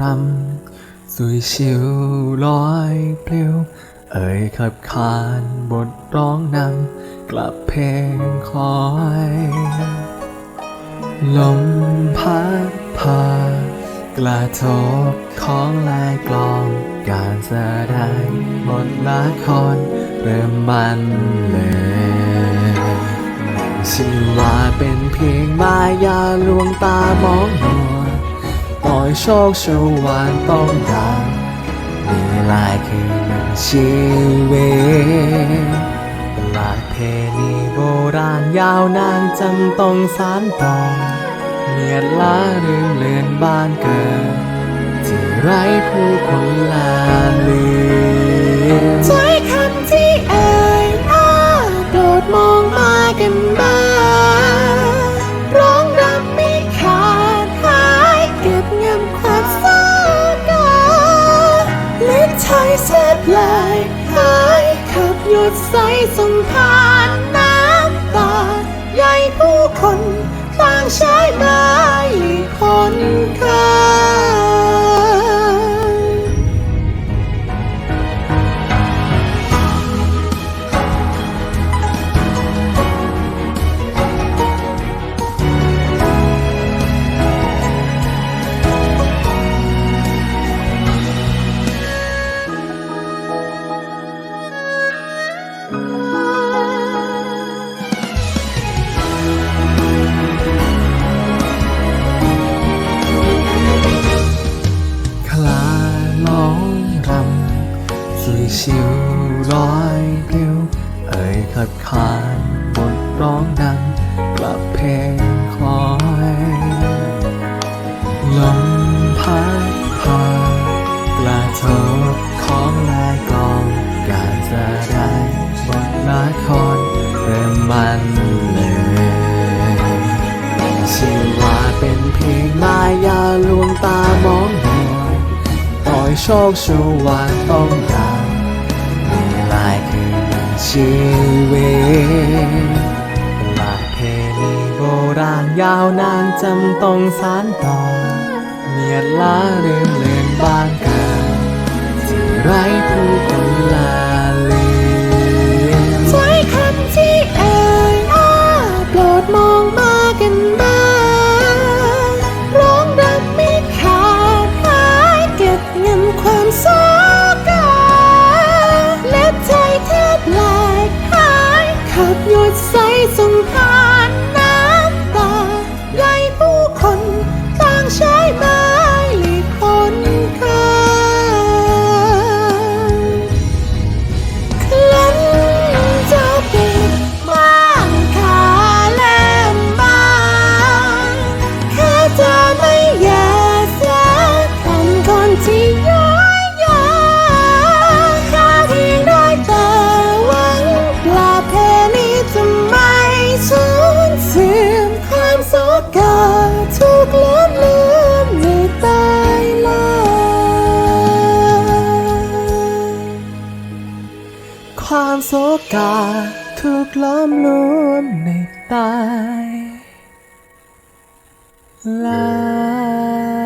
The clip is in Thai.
รำสุยชิวลอยปลิว เอ่ยขับขานบทร้องนำกลับเพลงคอย ลมพัดพากระทบของลายกลอง การแสดงบทละครเริ่มมันเลยฉันว่าเป็นเพียงมายาลวงตามอง อยโชคชวานต้องการมีลายคือหนึ่งชีวิตตลาดเพณีโบราณยาวนานจำต้องสานต่อเมียดล้าลืมเลือนบ้านเกิด ที่ไร้ผู้คนลาลือนถ้คำที่เอ่ยอ้าโดดมองมากัน ดใสส่งผ่านน้ำตาใหญ่ผู้คนต่างใช้มาำสุยชิวลอยปลิวเอ่ยขับขานบทร้องดังกลับเพลงคลอยลมพัดพากระทบของลายกองการแสดงบทละครเริ่มมันเลยชื่อว่าเป็นเพียง โชคชวาต้องการมีลายคือหนึ่งชีวิตลาดเพลีโบราณยาวนานจำต้องสานต่อ เมียดล้าลืมเลือนบ้านเกิดที่ไร้ผู้ ความโศกาถูกล้อมรวมในตายลา